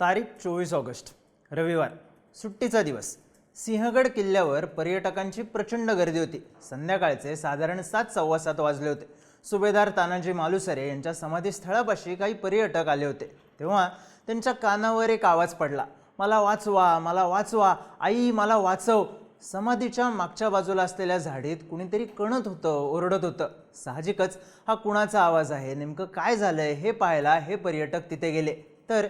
तारीख चोवीस ऑगस्ट रविवार. सुट्टीचा दिवस. सिंहगड किल्ल्यावर पर्यटकांची प्रचंड गर्दी होती. संध्याकाळचे साधारण सात सव्वा सात वाजले होते. सुभेदार तानाजी मालुसरे यांच्या समाधीस्थळापाशी काही पर्यटक आले होते. तेव्हा त्यांच्या कानावर एक आवाज पडला. मला वाचवा मला वाचवा आई मला वाचव. समाधीच्या मागच्या बाजूला असलेल्या झाडीत कुणीतरी कणत होतं ओरडत होतं. साहजिकच हा कुणाचा आवाज आहे? नेमकं काय झालंय? हे पाहायला हे पर्यटक तिथे गेले. तर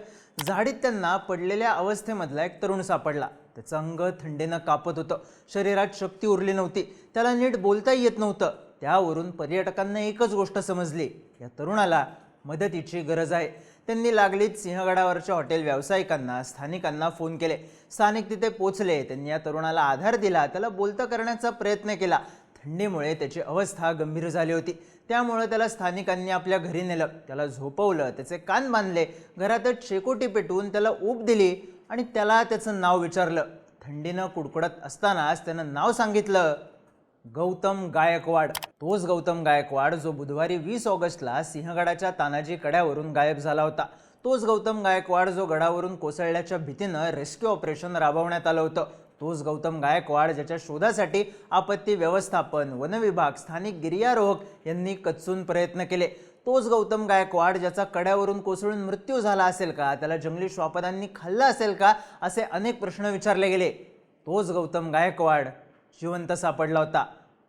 झाडीत त्यांना पडलेल्या अवस्थेमधला एक तरुण सापडला. त्याचं अंग थंडीनं कापत होतं. शरीरात शक्ती उरली नव्हती. त्याला नीट बोलताही येत नव्हतं. त्यावरून पर्यटकांना एकच गोष्ट समजली. या तरुणाला मदतीची गरज आहे. त्यांनी लागलीच सिंहगडावरच्या हॉटेल व्यावसायिकांना स्थानिकांना फोन केले. स्थानिक तिथे पोचले. त्यांनी या तरुणाला आधार दिला. त्याला बोलतं करण्याचा प्रयत्न केला. थंडीमुळे त्याची अवस्था गंभीर झाली होती. त्यामुळं त्याला स्थानिकांनी आपल्या घरी नेलं त्याला झोपवलं त्याचे कान बांधले घरातच शेकोटी पेटवून त्याला ऊब दिली आणि त्याला त्याचं नाव विचारलं. थंडीनं कुडकुडत असतानाच त्यानं नाव सांगितलं गौतम गायकवाड. तोच गौतम गायकवाड जो बुधवारी वीस ऑगस्टला सिंहगडाच्या तानाजी कड्यावरून गायब झाला होता. तोच गौतम गायकवाड जो गडावरून कोसळल्याच्या भीतीनं रेस्क्यू ऑपरेशन राबवण्यात आलं होतं. तोच गौतम गायकवाड ज्याच्या शोधासाठी आपत्ती व्यवस्थापन वनविभाग स्थानिक गिर्यारोहक यांनी कचून प्रयत्न केले. तोच गौतम गायकवाड ज्याचा कड्यावरून कोसळून मृत्यू झाला असेल का? त्याला जंगली श्वापदांनी खाल्लं असेल का? असे अनेक प्रश्न विचारले गेले. तोच गौतम गायकवाड जिवंत सापडला होता.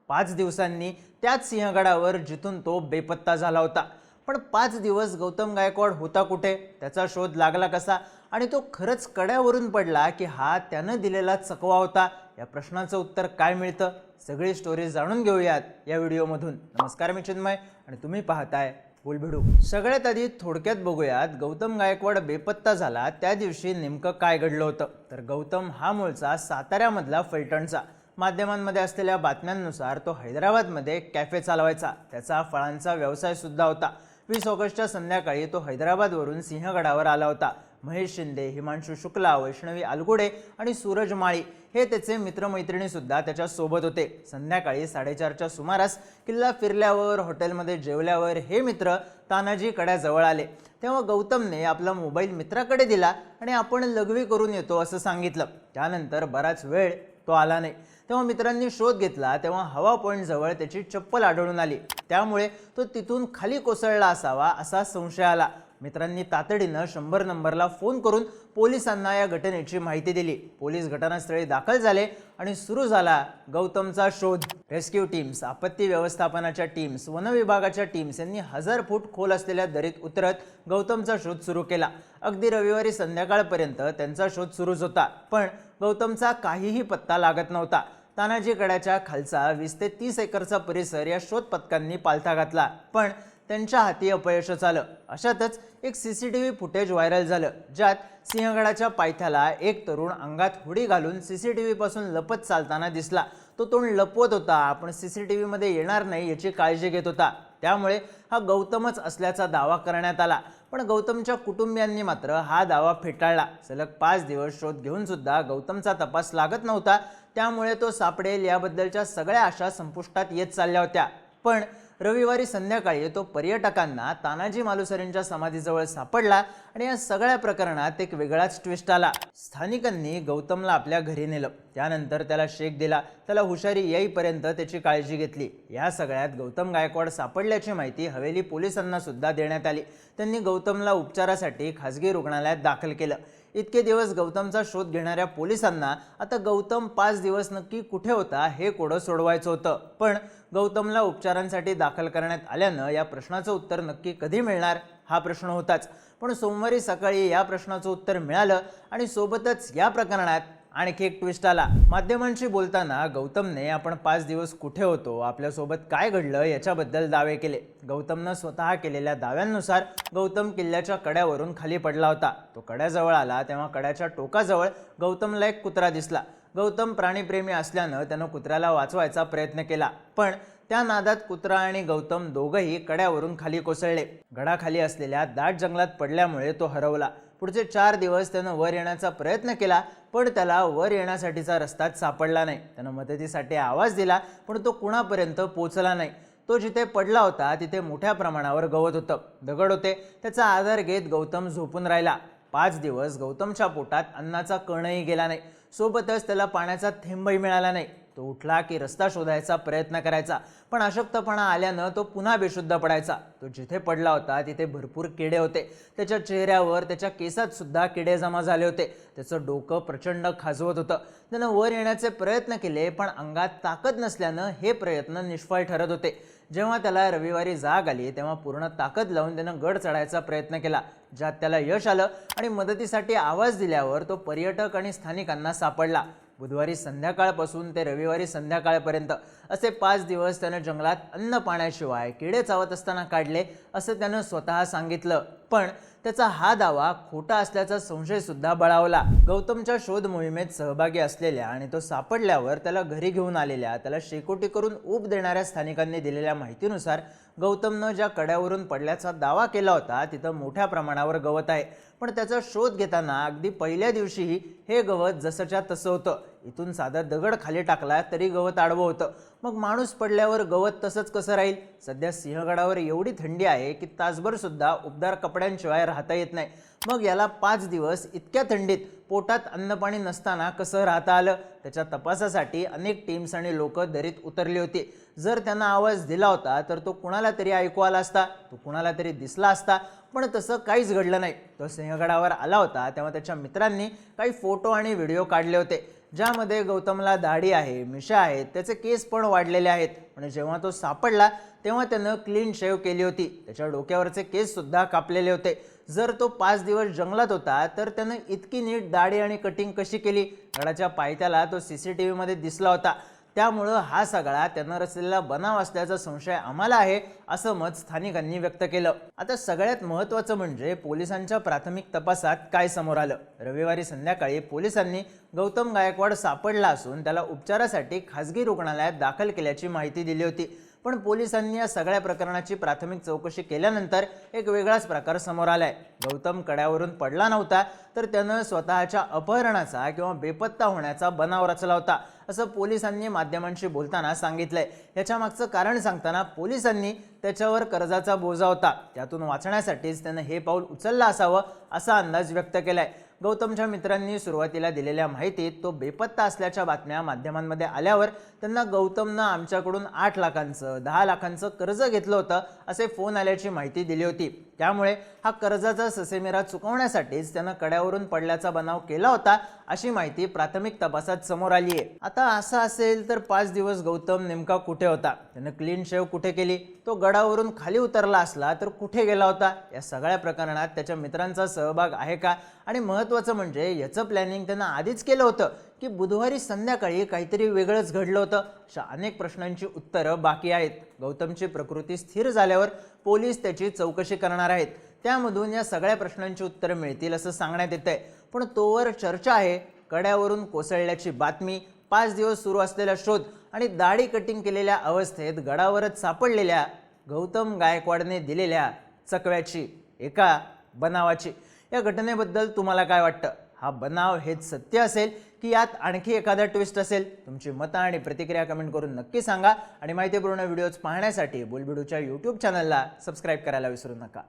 पाच दिवसांनी त्याच सिंहगडावर जिथून तो बेपत्ता झाला होता. पण पाच दिवस गौतम गायकवाड होता कुठे? त्याचा शोध लागला कसा? आणि तो खरंच कड्यावरून पडला की हा त्यानं दिलेला चकवा होता. या प्रश्नाचं उत्तर काय मिळतं? सगळी स्टोरी जाणून घेऊयात या व्हिडिओमधून. नमस्कार मी चिन्मय आणि तुम्ही पाहताय बोलभिडू. सगळ्यात आधी थोडक्यात बघूयात गौतम गायकवाड बेपत्ता झाला त्या दिवशी नेमकं काय घडलं होतं? तर गौतम हा मूळचा साताऱ्यामधला फलटणचा. माध्यमांमध्ये असलेल्या बातम्यांनुसार तो हैदराबादमध्ये कॅफे चालवायचा. त्याचा फळांचा व्यवसायसुद्धा होता. वीस ऑगस्टच्या संध्याकाळी तो हैदराबादवरून सिंहगडावर आला होता. महेश शिंदे हिमांशू शुक्ला वैष्णवी अलगुडे आणि सूरज माळी हे त्याचे मित्रमैत्रिणीसुद्धा त्याच्यासोबत होते. संध्याकाळी साडेचारच्या सुमारास किल्ला फिरल्यावर हॉटेलमध्ये जेवल्यावर हे मित्र तानाजी कड्याजवळ आले. तेव्हा गौतमने आपला मोबाईल मित्राकडे दिला आणि आपण लघवी करून येतो असं सांगितलं. त्यानंतर बराच वेळ तो आला नाही. तेव्हा मित्रांनी शोध घेतला तेव्हा हवा पॉईंट जवळ त्याची चप्पल आढळून आली. त्यामुळे तो तिथून खाली कोसळला असावा असा संशय आला. मित्रांनी तातडीनं शंभर नंबरला फोन करून पोलिसांना या घटनेची माहिती दिली. पोलीस घटनास्थळी दाखल झाले आणि सुरू झाला गौतमचा शोध. रेस्क्यू टीम्स आपत्ती व्यवस्थापनाच्या टीम्स वनविभागाच्या टीम्स यांनी हजार फूट खोल असलेल्या दरीत उतरत गौतमचा शोध सुरू केला. अगदी रविवारी संध्याकाळपर्यंत त्यांचा शोध सुरूच होता पण गौतमचा काहीही पत्ता लागत नव्हता. तानाजी गडाच्या खालचा वीस ते तीस एकरचा परिसर या शोध पथकांनी पालथा घातला. पण त्यांच्या हाती अपयशच आलं अशातच एक C C T V footage viral झालं ज्यात सिंहगडाच्या पायथ्याला एक तरुण अंगात हुडी घालून सी सी टी व्हीपासून लपत चालताना दिसला. तो तोंड लपवत होता आपण सी सी टी व्हीमध्ये येणार नाही याची काळजी घेत होता. त्यामुळे हा गौतमच असल्याचा दावा करण्यात आला. पण गौतमच्या कुटुंबियांनी मात्र हा दावा फेटाळला. सलग पाच दिवस शोध घेऊन सुद्धा गौतमचा तपास लागत नव्हता. त्यामुळे तो सापडेल याबद्दलच्या सगळ्या आशा संपुष्टात येत चालल्या होत्या. पण रविवारी संध्याकाळी तो पर्यटकांना तानाजी मालुसरेंच्या समाधीजवळ सापडला आणि या सगळ्या प्रकरणात एक वेगळाच ट्विस्ट आला. स्थानिकांनी गौतमला आपल्या घरी नेलं. त्यानंतर त्याला शेक दिला. त्याला हुशारी येईपर्यंत त्याची काळजी घेतली. या सगळ्यात गौतम गायकवाड सापडल्याची माहिती हवेली पोलिसांना सुद्धा देण्यात आली. त्यांनी गौतमला उपचारासाठी खासगी रुग्णालयात दाखल केलं. इतके दिवस गौतमचा शोध घेणाऱ्या पोलिसांना आता गौतम पाच दिवस नक्की कुठे होता हे कोडं सोडवायचं होतं. पण गौतमला उपचारांसाठी दाखल करण्यात आल्यानं या प्रश्नाचं उत्तर नक्की कधी मिळणार? हा प्रश्न होताच. पण सोमवारी सकाळी या प्रश्नाचं उत्तर मिळालं आणि सोबतच या प्रकरणात आणखी एक ट्विस्ट आला. माध्यमांशी बोलताना गौतमने आपण पाच दिवस कुठे होतो आपल्यासोबत काय घडलं याच्याबद्दल दावे केले. गौतमनं स्वतः केलेल्या दाव्यांनुसार गौतम किल्ल्याच्या कड्यावरून खाली पडला होता. तो कड्याजवळ आला तेव्हा कड्याच्या टोकाजवळ गौतमला एक कुत्रा दिसला. गौतम प्राणीप्रेमी असल्यानं त्यानं कुत्र्याला वाचवायचा प्रयत्न केला. पण त्या नादात कुत्रा आणि गौतम दोघंही कड्यावरून खाली कोसळले. गडाखाली असलेल्या दाट जंगलात पडल्यामुळे तो हरवला. पुढचे चार दिवस त्यानं वर येण्याचा प्रयत्न केला पण त्याला वर येण्यासाठीचा रस्ताच सापडला नाही. त्यानं मदतीसाठी आवाज दिला पण तो कुणापर्यंत पोचला नाही. तो जिथे पडला होता तिथे मोठ्या प्रमाणावर गवत होतं. दगड होते. त्याचा आधार घेत गौतम झोपून राहिला. पाच दिवस गौतमच्या पोटात अन्नाचा कणही गेला नाही. सोबतच त्याला पाण्याचा थेंबही मिळाला नाही. तो उठला की रस्ता शोधायचा प्रयत्न करायचा पण अशक्तपणा आल्यानं तो पुन्हा बेशुद्ध पडायचा. तो जिथे पडला होता तिथे भरपूर किडे होते. त्याच्या चेहऱ्यावर त्याच्या केसात सुद्धा किडे जमा झाले होते. त्याचं डोकं प्रचंड खाजवत होतं. त्यानं वर येण्याचे प्रयत्न केले पण अंगात ताकद नसल्यानं हे प्रयत्न निष्फळ ठरत होते. जेव्हा त्याला रविवारी जाग आली तेव्हा पूर्ण ताकद लावून त्यानं गड चढायचा प्रयत्न केला ज्यात त्याला यश आलं आणि मदतीसाठी आवाज दिल्यावर तो पर्यटक आणि स्थानिकांना सापडला. बुधवारी संध्याकाळपासून ते रविवारी संध्याकाळपर्यंत असे पाच दिवस त्यानं जंगलात अन्न पाण्याशिवाय किडे चावत असताना काढले असं त्यानं स्वतः सांगितलं. पण त्याचा हा दावा खोटा असल्याचा संशयसुद्धा बळावला. गौतमच्या शोध मोहिमेत सहभागी असलेल्या आणि तो सापडल्यावर त्याला घरी घेऊन आलेल्या त्याला शेकोटी करून ऊब देणाऱ्या स्थानिकांनी दिलेल्या माहितीनुसार गौतमनं ज्या कड्यावरून पडल्याचा दावा केला होता तिथं मोठ्या प्रमाणावर गवत आहे. पण त्याचा शोध घेताना अगदी पहिल्या दिवशीही हे गवत जसंच्या तसं होतं. इथून साधा दगड खाली टाकला तरी गवत आडवं होतं. मग माणूस पडल्यावर गवत तसंच कसं राहील? सध्या सिंहगडावर एवढी थंडी आहे की तासभर सुद्धा उबदार कपड्यांशिवाय राहता येत नाही. मग याला पाच दिवस इतक्या थंडीत पोटात अन्नपाणी नसताना कसं राहता आलं? त्याच्या तपासासाठी अनेक टीम्स आणि लोक दरीत उतरली होती. जर त्यांना आवाज दिला होता तर तो कुणाला तरी ऐकू आला असता तो कुणाला तरी दिसला असता पण तसं काहीच घडलं नाही. तो सिंहगडावर आला होता तेव्हा त्याच्या मित्रांनी काही फोटो आणि व्हिडिओ काढले होते. ज्यामध्ये गौतमला दाढी आहे मिशा आहेत त्याचे केस पण वाढलेले आहेत. पण जेव्हा तो सापडला तेव्हा त्यानं क्लीन शेव केली होती. त्याच्या डोक्यावरचे केससुद्धा कापलेले होते. जर तो पाच दिवस जंगलात होता तर त्यानं इतकी नीट दाढी आणि कटिंग कशी केली? गडाच्या पायथ्याला तो सी सी टी व्हीमध्ये दिसला होता. त्यामुळं हा सगळा त्यांना रचलेला बनाव असल्याचा संशय आम्हाला आहे असं मत स्थानिकांनी व्यक्त केलं. आता सगळ्यात महत्त्वाचं म्हणजे पोलिसांच्या प्राथमिक तपासात काय समोर आलं? रविवारी संध्याकाळी पोलिसांनी गौतम गायकवाड सापडला असून त्याला उपचारासाठी खासगी रुग्णालयात दाखल केल्याची माहिती दिली होती. पण पोलिसांनी या सगळ्या प्रकरणाची प्राथमिक चौकशी केल्यानंतर एक वेगळाच प्रकार समोर आलाय. गौतम कड्यावरून पडला नव्हता तर त्यानं स्वतःच्या अपहरणाचा किंवा बेपत्ता होण्याचा बनाव रचला होता असं पोलिसांनी माध्यमांशी बोलताना सांगितलंय. याच्या मागचं कारण सांगताना पोलिसांनी त्याच्यावर कर्जाचा बोजा होता. त्यातून वाचण्यासाठीच त्यानं हे पाऊल उचललं असावं असा अंदाज व्यक्त केलाय. गौतमच्या मित्रांनी सुरुवातीला दिलेल्या माहितीत तो बेपत्ता असल्याच्या बातम्या माध्यमांमध्ये आल्यावर त्यांना गौतमनं आमच्याकडून आठ लाखांचं दहा लाखांचं कर्ज घेतलं होतं असे फोन आल्याची माहिती दिली होती. त्यामुळे हा कर्जाचा ससेमिरा चुकवण्यासाठीच त्यानं कड्यावरून पडल्याचा बनाव केला होता. अशी माहिती प्राथमिक तपासात समोर आली आहे. आता असं असेल तर पाच दिवस गौतम नेमका कुठे होता? त्यानं क्लीन शेव कुठे केली? तो गडावरून खाली उतरला असला तर कुठे गेला होता? या सगळ्या प्रकरणात त्याच्या मित्रांचा सहभाग आहे का? आणि महत्त्वाचं म्हणजे याचं प्लॅनिंग त्यानं आधीच केलं होतं की बुधवारी संध्याकाळी काहीतरी वेगळंच घडलं होतं. अशा अनेक प्रश्नांची उत्तरं बाकी आहेत. गौतमची प्रकृती स्थिर झाल्यावर पोलीस त्याची चौकशी करणार आहेत. त्यामधून या सगळ्या प्रश्नांची उत्तरं मिळतील असं सांगण्यात येत आहे पण तोवर चर्चा आहे. कड्यावरून कोसळल्याची बातमी पाच दिवस सुरू असलेला शोध आणि दाढी कटिंग केलेल्या अवस्थेत गडावरच सापडलेल्या गौतम गायकवाडने दिलेल्या चकव्याची एका बनावाची. या घटनेबद्दल तुम्हाला काय वाटतं? हा बनाव हेच सत्य असेल की यात आणखी एखादा ट्विस्ट असेल? तुमची मतं आणि प्रतिक्रिया कमेंट करून नक्की सांगा. आणि माहितीपूर्ण व्हिडिओज पाहण्यासाठी बोलबिडूच्या यूट्यूब चॅनलला सबस्क्राईब करायला विसरू नका.